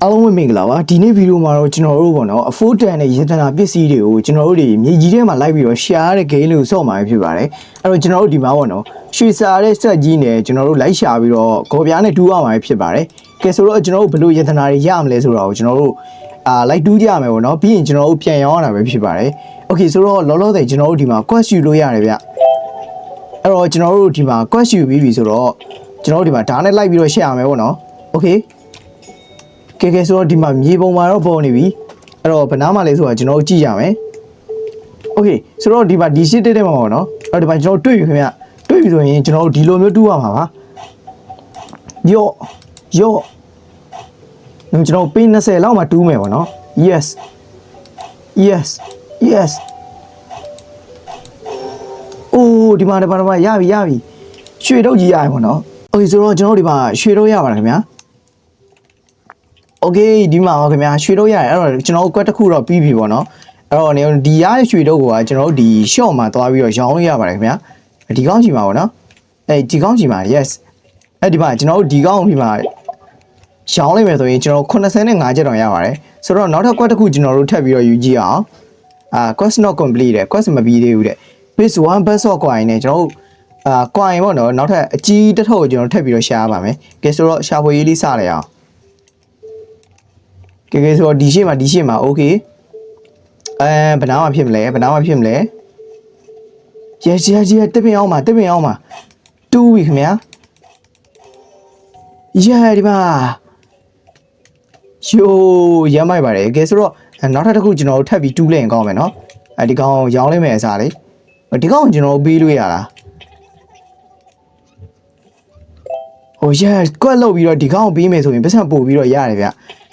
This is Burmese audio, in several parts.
အားလုံးပဲမင်္ဂလာပါဒီနေ့ဗီဒီယိုမှာတော့ကျွန်တော်တို့ပေါ့နော်အဖိုးတန်တဲ့ရေတနာပစ္စည်းတွေကိုကျွန်တော်တို့တွေမြေကြီးထဲမှာလိုက်ပြီးတော့ share တဲ့ game လို့ဆော့မှာဖြစ်ပါတယ်အဲ့တော့ကျွန်တော်တို့ဒီမှာပေါ့နော်ရွှေစာတဲ့ဆက်ကြီးနဲ့ကျွန်တော်တို့လိုက်ရှာပြီးတော့ဂေါ်ပြားနဲ့တူးရမှာဖြစ်ပါတယ်ကဲဆိုတော့ကျွန်တော်တို့ဘယ်လိုရေတနာတွေရမလဲဆိုတော့ကျွန်တော်တို့အာလိုက်တူးကြရမယ်ပေါ့နော်ပြီးရင်ကျွန်တော်တို့ပြန်ရောင်းရတာပဲဖြစ်ပါတယ်โอเคဆိုတော့လောလောဆယ်ကျွန်တော်တို့ဒီမှာ quest ယူလို့ရတယ်ဗျအဲ့တော့ကျွန်တော်တို့ဒီမှာ quest ယူပြီးပြီဆိုတော့ကျွန်တော်တို့ဒီမှာဒါနဲ့လိုက်ပြီးတော့ share ရမယ်ပေါ့နော်โอเค ကဲကဲဆိုတော့ဒီမှာမြေပုံမှာတော့ပေါ်နေပြီအဲ့တော့ဘယ်နားမှာလဲဆိုတာကျွန်တော်တို့ကြည့်ရမယ်โอเคဆိုတော့ဒီမှာဒီရှစ်တက်တဲ့မှာပေါ့နော်အဲ့တော့ဒီမှာကျွန်တော်တွေ့ပြီခင်ဗျတွေ့ပြီဆိုရင်ကျွန်တော်တို့ဒီလိုမျိုးတူးရမှာပါယော့ယော့ကျွန်တော်ပေး20လောက်မှတူးမယ်ပေါ့နော် yes yes yes အိုးဒီမှာဒီမှာဒီမှာရပြီရပြီရွှေတော့ကြီးရတယ်ပေါ့နော်โอเคဆိုတော့ကျွန်တော်တို့ဒီမှာရွှေတော့ရပါတယ်ခင်ဗျာ โอเคဒီမှာပါခင်ဗျာရွှေတော့ရတယ်အဲ့တော့ကျွန်တော်တို့ကွက်တစ်ခုတော့ပြီးပြီပေါ့နော်အဲ့တော့နေဒီရတဲ့ရွှေတော့ကကျွန်တော်တို့ဒီ short မှာသွားပြီးတော့ရောင်းလို့ရပါတယ်ခင်ဗျာဒီကောင်းချီမှာပေါ့နော်အဲ့ဒီကောင်းချီမှာ yes အဲ့ဒီမှာကျွန်တော်တို့ဒီကောင်းဒီမှာရောင်းလိုက်မယ်ဆိုရင်ကျွန်တော်85ကျပ်တောင်ရပါတယ်ဆိုတော့နောက်ထပ်ကွက်တစ်ခုကျွန်တော်တို့ထပ်ပြီးတော့ယူကြည့်အောင်အာ quest not complete တဲ့ quest မပြီးသေးဘူးတဲ့ base 1 best of coin နဲ့ကျွန်တော်တို့အာ coin ပေါ့နော်နောက်ထပ်အကြီးတစ်ထုပ်ကိုကျွန်တော်ထပ်ပြီးတော့ရှားပါမယ်ကဲဆိုတော့ရှာဖွေရေးလေးစလိုက်အောင် ကဲကဲဆိုတော့ဒီရှေ့မှာဒီရှေ့မှာ okay အဲဘယ်နားမှာဖြစ်မလဲဘယ်နားမှာဖြစ်မလဲရဲရဲရဲတပင်အောင်မှာတပင်အောင်မှာတူးပြီခင်ဗျာရဲဒီပါယိုးရမ်းမိုက်ပါတယ်ကဲဆိုတော့နောက်ထပ်တစ်ခုကျွန်တော်တို့ထပ်ပြီးတူးလိုက်ရင်ကောင်းမယ်နော်အဲဒီကောင်ရောင်းလိုက်မယ်အစားလေးဒီကောင်ကျွန်တော်တို့ပေးလို့ရလားဟိုရဲကွက်လောက်ပြီးတော့ဒီကောင်ပေးမယ်ဆိုရင်ပတ်စံပို့ပြီးတော့ရတယ်ဗျ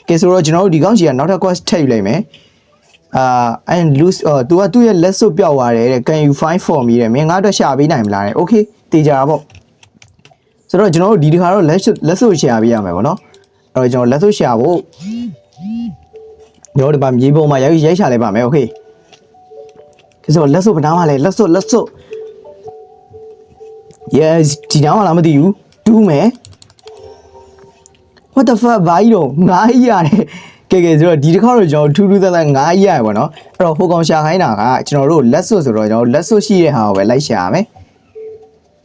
ကဲဆိုတော့ကျွန်တော်တို့ဒီကောင်ကြီးကနောက်ထပ် quest ထည့်ယူလိုက်မယ်အာ and lose အော် तू ကသူ့ရဲ့လက်စွပ်ပြောက်သွားတယ်တဲ့ can you find for me တဲ့မင်းငါအတွက်ရှာပေးနိုင်မလားတဲ့ okay တေးကြတာပေါ့ဆိုတော့ကျွန်တော်တို့ဒီတစ်ခါတော့လက်စွပ်လက်စွပ်ရှာပေးရမယ်ပေါ့နော်အဲ့တော့ကျွန်တော်လက်စွပ်ရှာဖို့ကျွန်တော်ဒီမှာမြေပုံမှာရိုက်ရိုက်ရှာလိုက်ပါမယ် okay ကဲဆိုတော့လက်စွပ်ဘယ်နားမှာလဲလက်စွပ်လက်စွပ် yes ဒီနားမှာလားမသိဘူးတူးမယ် what the fuck ဘာကြီးတော့ငါးကြီးရတယ်ကဲကဲဆိုတော့ဒီတစ်ခါတော့ကျွန်တော်ထူးထူးဆန်းဆန်းငါးကြီးရတယ်ပေါ့နော်အဲ့တော့ဟိုကောင်ရှာခိုင်းတာကကျွန်တော်တို့လက်စွပ်ဆိုတော့ကျွန်တော်လက်စွပ်ရှိတဲ့ဟာကိုပဲလိုက်ရှာရမယ်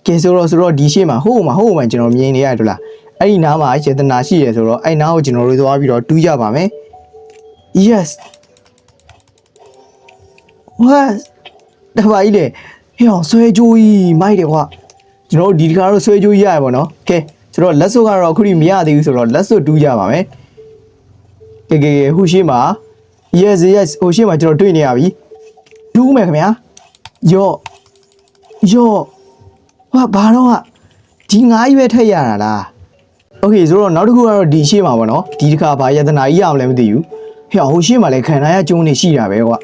ကဲဆိုတော့ဆိုတော့ဒီရှေ့မှာဟိုမှာဟိုမှာကျွန်တော်မြင်နေရတယ်လားအဲ့ဒီနားမှာယေတနာရှိရဆိုတော့အဲ့နားကိုကျွန်တော်တို့သွားပြီးတော့တူးကြပါမယ် yes what တပါကြီးလေဟေ့အောင်ဆွဲကြိုးကြီးမိုက်တယ်ကွာကျွန်တော်တို့ဒီတစ်ခါတော့ဆွဲကြိုးကြီးရတယ်ပေါ့နော်ကဲ ဆိုတော့လက်စွပ်ကတော့အခုထိမရသေးဘူးဆိုတော့လက်စွပ်တူးကြပါမယ်ကဲကဲကဲဟိုရှိမှာ yes yes ဟိုရှိမှာကျွန်တော်တွေ့နေရပြီတူးမယ်ခင်ဗျာယော့ယော့ဟာဘာတော့ကဒီငါးကြီးပဲထည့်ရတာလားโอเคဆိုတော့နောက်တစ်ခုကတော့ဒီရှိမှာပေါ့နော်ဒီတစ်ခါဘာယတနာကြီးရအောင်လဲမသိဘူးဟဲ့ဟိုရှိမှာလည်းခံရရကျုံးနေရှိတာပဲကွာ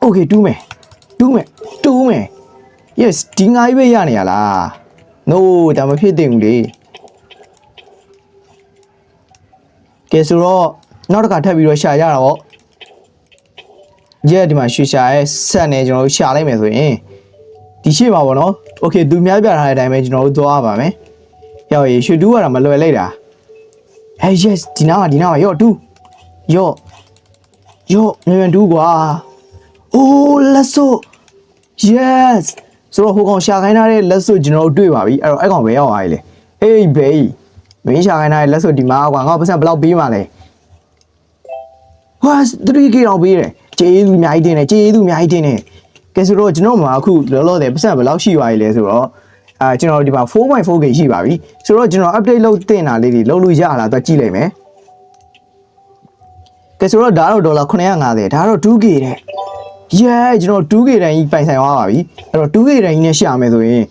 โอเคတူးမယ်တူးမယ်တူးမယ် yes ဒီငါးကြီးပဲရနေရလား no ဒါမဖြစ်သင့်ဘူးလေကဲဆိုတော့နောက်တစ်ခါထပ်ပြီးတော့ရှာကြတာပေါ့ကြည့်ဒီမှာရွှေရှာရဲ့ဆက်နေကျွန်တော်တို့ရှာလိုက်မယ်ဆိုရင်ဒီရှေ့မှာပေါ့နော် okay သူများပြထားတဲ့အတိုင်းပဲကျွန်တော်တို့သွားပါမယ်ရောက်ရေရွှေတူးရတာမလွယ်လိုက်တာ hey yes ဒီနားမှာဒီနားမှာရော့တူးရော့ရော့မြန်မြန်တူးကွာ oh let's go yes ဆိုတော့ဟိုကောင်ရှာခိုင်းထားတဲ့လက်စွပ်ကျွန်တော်တို့တွေ့ပါပြီအဲ့တော့အဲ့ကောင်ဘယ်ရောက်သွားလဲအေးဘေးမင်းရှာခိုင်းထားတဲ့လက်စွပ်ဒီမှာကွာငါ့ပတ်စံဘယ်လောက်ပေးမှလဲဟာ 3k တောင်ပေးတယ်ကျေးဇူးအများကြီးတင်တယ်ကျေးဇူးအများကြီးတင်တယ်ကဲဆိုတော့ကျွန်တော်မှာအခုလောလောဆယ်ပတ်စံဘယ်လောက်ရှိသွားပြီလဲဆိုတော့အာကျွန်တော်ဒီမှာ 4.4k ရှိပါပြီဆိုတော့ကျွန်တော် update လုပ်တင်တာလေးတွေလုပ်လို့ရလားတော့ကြည့်လိုက်မယ်ကဲဆိုတော့ဒါတော့ဒေါ်လာ950ဒါတော့ 2k တဲ့ yeah ကျွန်တော် 2K တန်းကြီးပိုင်ဆိုင်သွားပါပြီအဲ့တော့ 2K တန်းကြီးနဲ့ရှာမယ်ဆိုရင်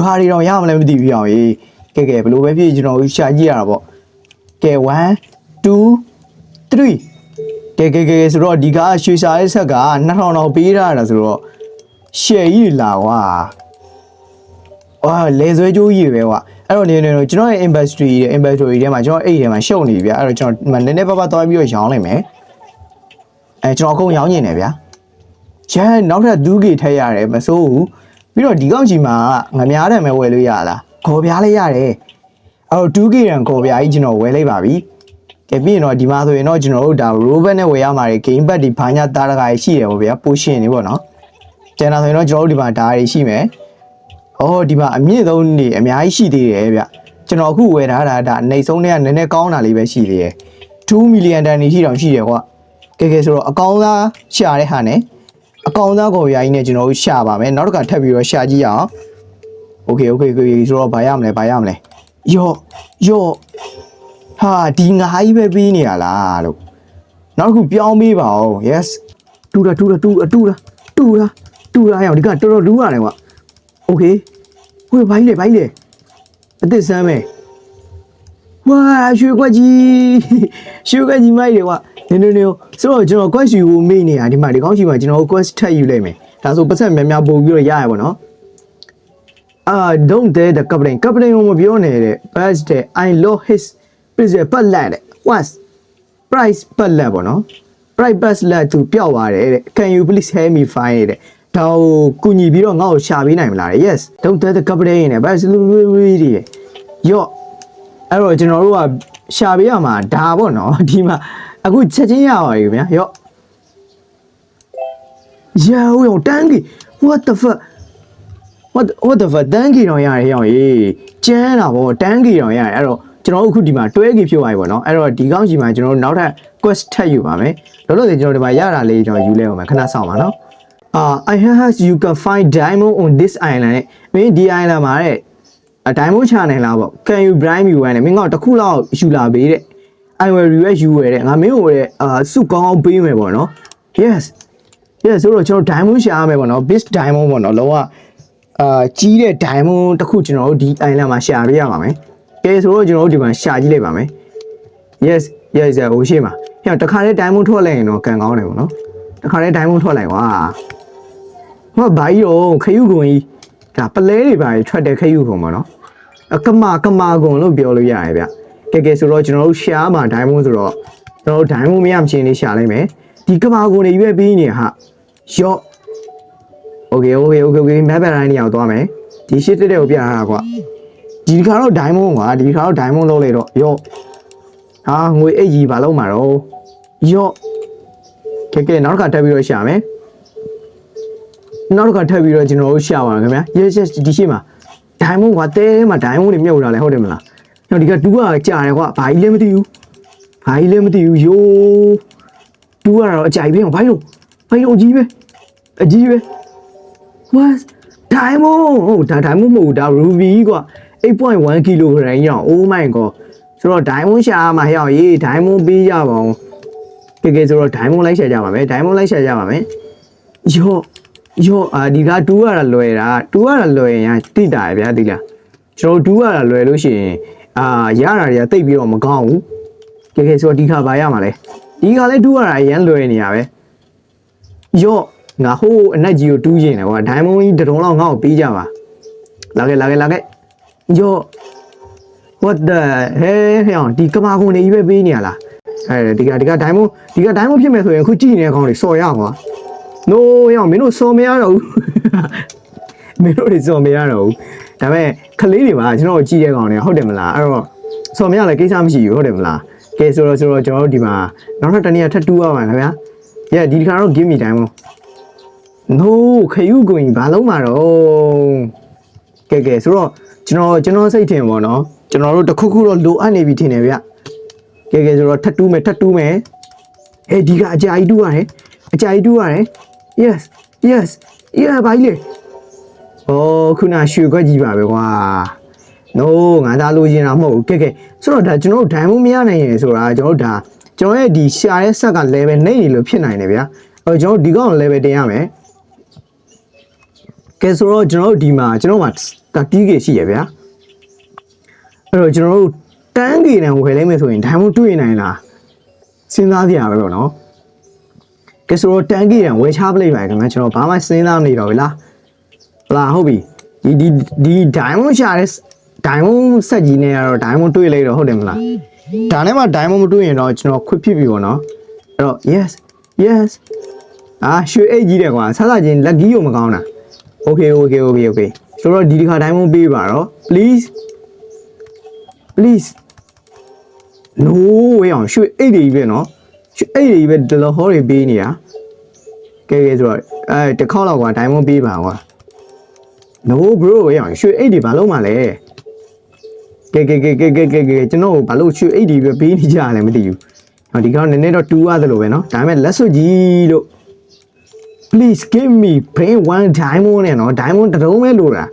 ဘာတွေတော့ရမလဲမသိဘူးအောင်ကြီးကဲကဲဘယ်လိုပဲဖြစ်ကျွန်တော်ရှာကြည့်ရတာပေါ့ကဲ1 2 3ကဲကဲကဲဆိုတော့ဒီကရွှေရှာရဲ့ဆက်က2000တောင်ပေးထားတာဆိုတော့ရှယ်ကြီးလာကွာအာလေဆွဲကြိုးကြီးပဲကွာအဲ့တော့နေနေကျွန်တော်ရဲ့ industry ရဲ့ inventory ထဲမှာကျွန်တော်အဲ့ဒီထဲမှာရှုပ်နေပြီဗျအဲ့တော့ကျွန်တော်နည်းနည်းပါးပါးသွားပြီးတော့ရောင်းလိုက်မယ်အဲကျွန်တော်အကုန်ရောင်းနေတယ်ဗျာ ရန်နောက်ထပ် 2K ထည့်ရတယ်မစိုးဘူးပြီးတော့ဒီကောက်ကြီးမှာငများတယ်မဲ့ဝယ်လို့ရလားခေါ်ပြားလေးရတယ်အဲ့တော့ 2K ရန်ခေါ်ပြားကြီးကျွန်တော်ဝယ်လိုက်ပါပြီကဲကဲပြီးရင်တော့ဒီမှာဆိုရင်တော့ကျွန်တော်တို့ဒါ robot နဲ့ဝယ်ရမှာတွေ game pad တွေဘာညာတားတကားရှိတယ်ပေါ့ဗျာ potion တွေပေါ့နော်ကျန်တာဆိုရင်တော့ကျွန်တော်တို့ဒီမှာဒါတွေရှိမယ်အော်ဒီမှာအမြင့်ဆုံးနေအများကြီးရှိသေးတယ်ဗျကျွန်တော်အခုဝယ်ထားတာဒါအနေဆုံးတွေကနည်းနည်းကောင်းတာလေးပဲရှိသေးတယ်2 million တန်နေရှိတောင်ရှိတယ်ကွာကဲကဲဆိုတော့အကောင်းသားရှာတဲ့ဟာနဲ့ အကောင်းသားကိုရာကြီးနဲ့ကျွန်တော်တို့ရှာပါမယ်နောက်တစ်ခါထပ်ပြီးတော့ရှာကြည့်ရအောင် okay okay okay ဆိုတော့ဘာရမလဲဘာရမလဲယော့ယော့ဟာဒီငါးကြီးပဲပြီးနေရလားလို့နောက်တစ်ခုပြောင်းပေးပါဦး yes တူတာတူတာတူအတူတာတူတာတူတာအောင်ဒီကတော်တော်လူရတယ်ကွာ okay ဟိုဘိုင်းလေဘိုင်းလေအသစ်ဆမ်းမယ်ဝါရွှေခွက်ကြီးရွှေခွက်ကြီးမိုက်တယ်ကွာ နေနေနေဆိုတော့ကျွန်တော် quest ယူဖို့မေ့နေတာဒီမှာဒီကောင်းချီမှာကျွန်တော် quest ထပ်ယူလိုက်မယ်ဒါဆိုပတ်သက်များများပို့ပြီးတော့ရရပါတော့အာ don't dare the captain captain ကိုမပြောနဲ့တဲ့ but the i love his price ပတ်လက်တဲ့ what's price ပတ်လက်ပေါ့နော် price ပတ်လက်သူပျောက်သွားတယ်တဲ့ can you please help me find တဲ့ဒါကိုကုညီပြီးတော့ငါ့ကိုရှာပေးနိုင်မလားတဲ့ yes don't dare the captain နဲ့ but လူလူလူတွေရော့အဲ့တော့ကျွန်တော်တို့ကရှာပေးရမှာဒါပေါ့နော်ဒီမှာ အခုချက်ချင်းရပါပြီဗျာရော့ Yeah, ဟိုတန်းကြီး what the fuck what what the fuck တန်းကြီးတော့ရတယ်ရောင်ရေးကျန်းတာဗောတန်းကြီးတော့ရတယ်အဲ့တော့ကျွန်တော်တို့အခုဒီမှာတွဲကြီးဖြစ်သွားပြီဗောနော်အဲ့တော့ဒီကောင်းကြီးမှာကျွန်တော်တို့နောက်ထပ် quest ထပ်ယူပါမယ်လောလောဆယ်ကျွန်တော်ဒီမှာရတာလေးကျွန်တော်ယူလဲအောင်မယ်ခဏစောင့်ပါနော်အာ I have you can find diamond on this island နဲ့မင်းဒီ island မှာတဲ့အ diamond ချနိုင်လားဗော can you bribe me one နဲ့မင်းကတစ်ခုလောက်ယူလာပေးတဲ့ I will reward you တဲ့ငါမင်းကိုတဲ့အာစုကောင်းအောင်ပေးမယ်ဗောနော် yes yes ဆိုတော့ကျွန်တော် diamond ရှာရမယ်ဗောနော် big diamond ဗောနော်လောကအာကြီးတဲ့ diamond တစ်ခုကျွန်တော်တို့ဒီ island မှာရှာပေးရပါမယ်။ကဲဆိုတော့ကျွန်တော်တို့ဒီမှာရှာကြည့်လိုက်ပါမယ်။ Yes yes yes ဟိုရှိမှာ။ဟဲ့တခါလေး diamond ထွက်လိုက်ရင်တော့ကန်ကောင်းတယ်ပေါ့နော်။တခါလေး diamond ထွက်လိုက်ကွာ။ဟောဘာကြီးတော့ခရုကွန်ကြီးဒါပလဲတွေပါထွက်တဲ့ခရုကွန်ပေါ့နော်။အကမာကမာကွန်လို့ပြောလို့ရတယ်ဗျ။ ကဲကဲဆိုတော့ကျွန်တော်တို့ရှာမှာ diamond ဆိုတော့ကျွန်တော်တို့ diamond မရမချင်းလေးရှာလိုက်မယ်။ဒီကမာကွန်တွေရွက်ပြီးနေဟာရော့ Okay okay okay okay မက်ပန်တိုင်းနေအောင်သွားမယ်ဒီရှစ်တက်တဲ့ကိုပြထားတာကွာဒီခါတော့ diamond ကွာဒီခါတော့ diamond လုံးလိုက်တော့ရော့ဟာငွေအိတ်ကြီးဘာလုံးမှာတော့ရော့ကဲကဲနောက်တစ်ခါထပ်ပြီးတော့ရှာမယ်နောက်တစ်ခါထပ်ပြီးတော့ကျွန်တော်တို့ရှာပါမယ်ခင်ဗျာ yes yes ဒီရှိမှာ diamond ကွာတဲထဲမှာ diamond တွေမြုပ်လာလဲဟုတ်တယ်မလား ညောဒီကတူကကြာတယ်ကွာဘာကြီးလဲမသိဘူးဘာကြီးလဲမသိဘူးယိုးတူကတော့အကြိုက်ပဲဘာလို့ဘာလို့အကြီးပဲအကြီးပဲ what diamond ဟုတ်ဒါ diamond မဟုတ်ဘူးဒါ ruby ကွာ8.1 kg ရအောင် oh my god ဆိုတော့ diamond ရှာမှာဟဲ့ရေး diamond ပေးကြပါအောင်ကဲကဲဆိုတော့ diamond လိုက်ရှာကြပါမယ် diamond လိုက်ရှာကြပါမယ်ယောယောအာဒီက2ရတာလွယ်တာ2ရတာလွယ်ရင်တိတာရဗျာတိလားကျွန်တော်2ရတာလွယ်လို့ရှိရင် အာရတာတွေကတိတ်ပြီးတော့မကောင်းဘူးကဲကဲဆိုတော့ဒီခါပါရမှာလဲဒီခါလဲ2ရတာအရန်လွယ်နေရပဲယောငါဟိုးအနက်ကြီးကိုတူးရင်တယ်ကွာဒိုင်မွန်ကြီးတစ်တုံးလောက်ငါ့ကိုပေးကြပါလာခဲ့လာခဲ့လာခဲ့ယော what the ဟဲဟဲအောင်ဒီကမာကုန်နေကြီးပဲပေးနေရလားအဲဒီကဒီကဒိုင်မွန်ဒီကဒိုင်မွန်ဖြစ်မယ်ဆိုရင်အခုကြည့်နေတဲ့ကောင်တွေစော်ရကွာ no ဟဲအောင်မင်းတို့စော်မရတော့ဘူးမင်းတို့တွေစော်မရတော့ဘူး ဒါပေမဲ့ကလေးတွေပါကျွန်တော်ကြည့်တဲ့ကောင်တွေဟုတ်တယ်မလားအဲ့တော့စော်မရလည်းကိစ္စမရှိဘူးဟုတ်တယ်မလားကဲဆိုတော့ဆိုတော့ကျွန်တော်တို့ဒီမှာနောက်ထပ်တစ်နေ့ထပ်တူးရပါမယ်ခင်ဗျာ yeah ဒီခါတော့ give me time နော် no ခယူကိုရင်ဘာလုံးမှာတော့ကဲကဲဆိုတော့ကျွန်တော်ကျွန်တော်စိတ်ထင်ပါတော့ကျွန်တော်တို့တစ်ခုခုတော့လိုအပ်နေပြီထင်တယ်ဗျကဲကဲဆိုတော့ထပ်တူးမယ်ထပ်တူးမယ်ဟဲ့ဒီကအကြာကြီးတူးရတယ်အကြာကြီးတူးရတယ် yes yes yeah ဘာကြီးလဲ ဩခုနရွှေခွက်ကြီးပါပဲကွာ no ငါသားလိုချင်တာမဟုတ်ဘူးကဲကဲဆိုတော့ဒါကျွန်တော်တို့ diamond မရနိုင်ရင်ဆိုတာကျွန်တော်တို့ဒါကျွန်တော်ရဲ့ဒီရှာတဲ့ဆက်က level နှိမ့်နေလို့ဖြစ်နိုင်တယ်ဗျာအဲကျွန်တော်ဒီကောင် level တင်ရမယ်ကဲဆိုတော့ကျွန်တော်တို့ဒီမှာကျွန်တော်မှာတတီးကေရှိရဗျာအဲ့တော့ကျွန်တော်တို့တန်းကေတန်ဝယ်လိုက်မယ်ဆိုရင် diamond တွေ့နိုင်လားစဉ်းစားကြရပဲပေါ့နော်ကဲဆိုတော့တန်းကေတန်ဝယ်ချပလိုက်ပါခင်ဗျာကျွန်တော်ဘာမှစဉ်းစားမနေတော့ဘူးလား ဟုတ်လားဟုတ်ပြီဒီဒီဒီ diamond ရှာတဲ့ diamond ဆက်ကြီးနဲ့ကတော့ diamond တွေ့လိုက်တော့ဟုတ်တယ်မလားဒါနဲ့မှ diamond မတွေ့ရင်တော့ကျွန်တော်ခွတ်ဖြစ်ပြီပေါ့နော်အဲ့တော့ yes yes အာရွှေအိတ်ကြီးတယ်ကွာဆက်လာချင်းလက်ကြီးကိုမကောင်းတာ okay okay okay okay ဆိုတော့ဒီတစ်ခါ diamond ပေးပါတော့ please please no ဝေးအောင်ရွှေအိတ်တွေပဲနော်ရွှေအိတ်တွေပဲဒလဟောတွေပေးနေတာကဲကဲဆိုတော့အဲတစ်ခေါက်လောက်ကွာဒိုင်မွန်ပေးပါကွာ no bro ဝေးအောင်ရွှေအိတ်တွေဘာလို့မှလဲကဲကဲကဲကဲကဲကဲကဲကျွန်တော်ဘာလို့ရွှေအိတ်တွေပဲပေးနေကြရလဲမသိဘူးဟောဒီကောင်နည်းနည်းတော့တူရတယ်လို့ပဲနော်ဒါပေမဲ့လက်စွပ်ကြီးလို့ please give me bring one diamond နဲ့နော် diamond တစ်လုံးပဲလိုတာ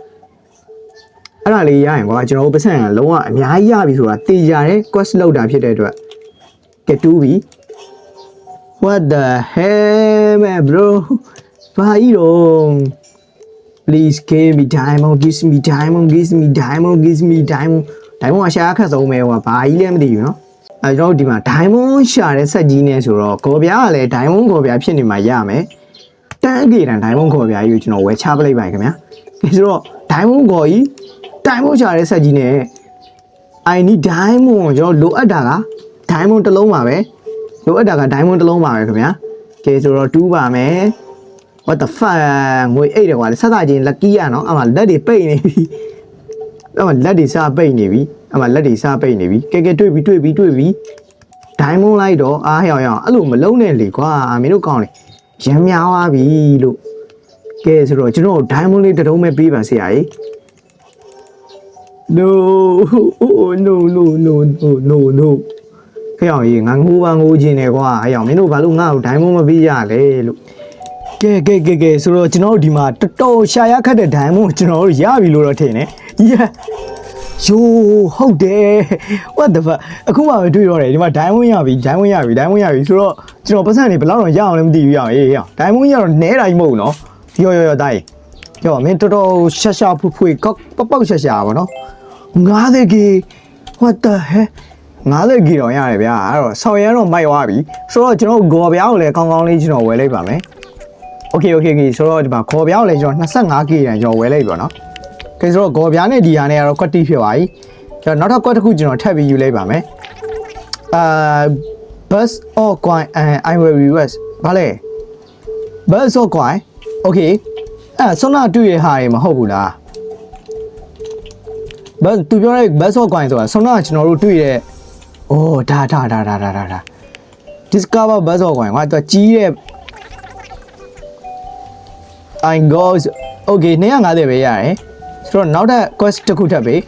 အဲ့ဒါလေးရရင်ကွာကျွန်တော်တို့ပတ်စံကလုံးဝအများကြီးရပြီဆိုတာတေးကြတယ် quest လောက်တာဖြစ်တဲ့အတွက်ကဲတူပြီ what the hell man bro ဘာကြီးတော့ please give me diamond give me diamond give me diamond give me diamond diamond အရှာခက်ဆုံးပဲကွာဘာကြီးလဲမသိဘူးနော်အဲကျွန်တော်တို့ဒီမှာ diamond ရှာတဲ့ဆက်ကြီးနေဆိုတော့ကော်ပြားကလည်း diamond ကော်ပြားဖြစ်နေမှာရမယ်တန်းအကေတန် diamond ကော်ပြားကြီးကိုကျွန်တော်ဝယ်ချပလိုက်ပါခင်ဗျာဒါဆိုတော့ diamond ကော်ကြီး diamond ရှာတဲ့ဆက်ကြီးနေ I need diamond ကျွန်တော်လိုအပ်တာက diamond တစ်လုံးပါပဲလိုအပ်တာက diamond တစ်လုံးပါပဲခင်ဗျာကဲဆိုတော့တူးပါမယ် what the fuck ငွေအိတ်တယ်ကွာဆက်သားချင်း lucky ရနော်အမှလက်တွေပိတ်နေပြီအမှလက်တွေစားပိတ်နေပြီအမှလက်တွေစားပိတ်နေပြီကဲကဲတွေ့ပြီတွေ့ပြီတွေ့ပြီ diamond လိုက်တော့အားဟျောင်ဟျောင်အဲ့လိုမလုံးနဲ့လေကွာမင်းတို့ကောင်းလေရမ်းများသွားပြီလို့ကဲဆိုတော့ကျွန်တော် diamond လေးတစ်တုံးပဲပေးပါဆရာကြီး no oh no no no no no no ခေအောင်ကြီးငါငိုးပါငိုးခြင်းနေကွာအဲ့အောင်မင်းတို့ဘာလို့ငါ့ကို diamond မပေးရလဲလို့ ကဲကဲကဲကဲဆိုတော့ကျွန်တော်တို့ဒီမှာတော်တော်ရှာရခတ်တဲ့ဒိုင်မွန်ကျွန်တော်တို့ရပြီလို့တော့ထင်တယ်။ Yeah ယိုးဟုတ်တယ် what the fuck အခုမှပဲတွေ့တော့တယ်ဒီမှာဒိုင်မွန်ရပြီဒိုင်မွန်ရပြီဒိုင်မွန်ရပြီဆိုတော့ကျွန်တော်ပတ်စံနေဘယ်လောက်တော့ရအောင်လဲမသိဘူးရအောင်အေးရအောင်ဒိုင်မွန်ရတော့နဲတာကြီးမဟုတ်ဘူးနော်ရောရောရောတိုင်းရောမင်းတော်တော်ရှာရှာဖွဖွကောက်ပေါက်ပေါက်ရှာရှာပါနော်90 k what the heck 90 k တော့ရတယ်ဗျာအဲ့တော့ဆောင်းရမ်းတော့မိုက်သွားပြီဆိုတော့ကျွန်တော်ဂေါ်ပြားကိုလည်းကောင်းကောင်းလေးကျွန်တော်ဝယ်လိုက်ပါမယ် โอเคโอเคโอเคဆိုတော့ဒီမှာခေါ်ပြားကိုလည်းကျွန်တော် 25k ရန်ကျွန်တော်ဝယ်လိုက်ပြီပေါ့နော်။ကဲဆိုတော့ခေါ်ပြားနဲ့ဒီဟာနဲ့ကတော့ quality ဖြစ်သွားပြီ။ကျွန်တော်နောက်ထပ် quality တစ်ခုကျွန်တော်ထပ်ပြီးယူလိုက်ပါမယ်။အာ bus or coin and I will reverse ဘာလဲ bus or coin okay အဲ့ဆွမ်းနာတွေ့ရဟာတွေမဟုတ်ဘူးလား။ bus သူပြောတဲ့ bus or coin ဆိုတာဆွမ်းနာကျွန်တော်တို့တွေ့တဲ့အိုးဒါဒါဒါဒါဒါဒါ discover bus or coin ကွာသူကြီးတဲ့ I goes okay 250ပဲရတယ်ဆိုတော့နောက်ထပ် quest တစ်ခုထပ်ပေး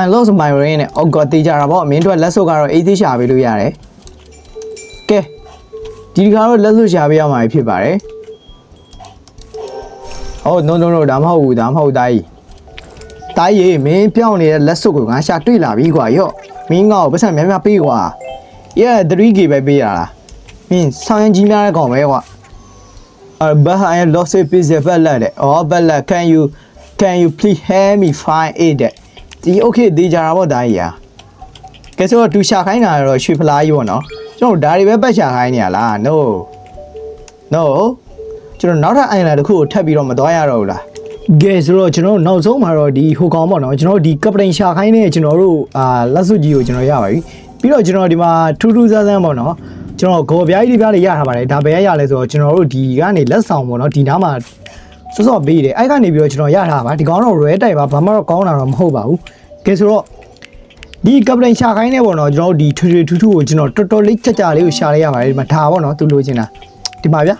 I lost my ring နဲ့ oh god တေးကြတာပေါ့အမင်းတို့လက်စုပ်ကတော့အေးသေးရှာပေးလို့ရတယ်ကဲဒီကတော့လက်စုပ်ရှာပေးရမှာဖြစ်ပါတယ်ဟုတ် no no no ဒါမဟုတ်ဘူးဒါမဟုတ်တာကြီးတာကြီးမင်းပြောင်းနေတဲ့လက်စုပ်ကိုငါရှာတွေ့လာပြီကွာရော့မင်းငါ့ကိုပတ်စံများများပေးကွာ yeah 3k ပဲပေးရတာမင်းဆောင်းရင်ကြီးများတဲ့ကောင်ပဲကွာ Uh, but I lost a piece of ballad. Oh, ballad, can you can you please help me find it? ဒီ okay ဒီကြတာပေါ့ဒါကြီးอ่ะကဲဆိုတော့သူရှာခိုင်းတာတော့ရွှေဖလားကြီးပေါ့နော်ကျွန်တော်ဒါတွေပဲပတ်ရှာခိုင်းနေရလား no no ကျွန်တော်နောက်ထပ် island တစ်ခုကိုထပ်ပြီးတော့မသွားရတော့ဘူးလားကဲဆိုတော့ကျွန်တော်နောက်ဆုံးမှာတော့ဒီဟိုကောင်ပေါ့နော်ကျွန်တော်ဒီကပတိန်ရှာခိုင်းနေကျွန်တော်တို့အာလက်စွပ်ကြီးကိုကျွန်တော်ရပါပြီပြီးတော့ကျွန်တော်ဒီမှာထူးထူးဆန်းဆန်းပေါ့နော် ကျွန်တော်ဂေါ်ပြားကြီးတွေပြားလေးရထားပါတယ်ဒါပဲရလဲဆိုတော့ကျွန်တော်တို့ဒီကနေလက်ဆောင်ပေါ့နော်ဒီနားမှာစောစောပေးတယ်အဲ့ကနေပြီးတော့ကျွန်တော်ရထားပါဒီကောင်တော့ rare တိုက်ပါဘာမှတော့ကောင်းတာတော့မဟုတ်ပါဘူးကဲဆိုတော့ဒီကပတိန်ရှာခိုင်းနေပေါ့နော်ကျွန်တော်တို့ဒီထွေထွေထူးထူးကိုကျွန်တော်တော်တော်လေးကြကြလေးကိုရှာလိုက်ရပါတယ်ဒီမှာဒါပေါ့နော်သူလိုချင်တာဒီမှာဗျာ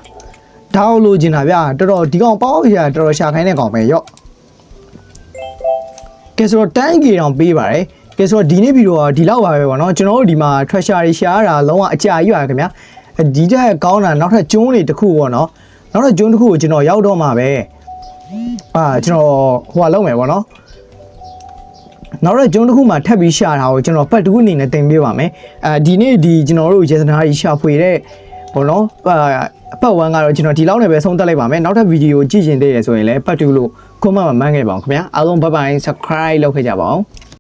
ဒါကိုလိုချင်တာဗျာတော်တော်ဒီကောင်ပေါ့ရှာတော်တော်ရှာခိုင်းတဲ့ကောင်ပဲရော့ကဲဆိုတော့တန်းကြီးတောင်ပေးပါတယ် ကဲဆိုတော့ဒီနေ့ဗီဒီယိုကဒီလောက်ပါပဲပေါ့နော်ကျွန်တော်တို့ဒီမှာ treasure တွေရှာရတာလုံးဝအကြာကြီးပါခင်ဗျာဒီတက်ကောင်းတာနောက်ထပ်ကျုံးတွေတစ်ခုပေါ့နော်နောက်ထပ်ကျုံးတစ်ခုကိုကျွန်တော်ရောက်တော့မှာပဲအာကျွန်တော်ဟိုကလုံးမယ်ပေါ့နော်နောက်တော့ကျုံးတစ်ခုမှထပ်ပြီးရှာတာကိုကျွန်တော်ပတ်တူးအနေနဲ့တင်ပေးပါမယ်အဲဒီနေ့ဒီကျွန်တော်တို့ရေစနာကြီးရှာဖွေတဲ့ဘောနော်အပတ်ဝမ်းကတော့ကျွန်တော်ဒီလောက်နဲ့ပဲဆုံးသက်လိုက်ပါမယ်နောက်ထပ်ဗီဒီယိုကြည့်ရင်တည်းရဆိုရင်လည်းပတ်တူးလို့ခုမှမမှန်းခဲ့ပါအောင်ခင်ဗျာအားလုံးဘိုင်ဘိုင် subscribe လုပ်ခဲ့ကြပါအောင်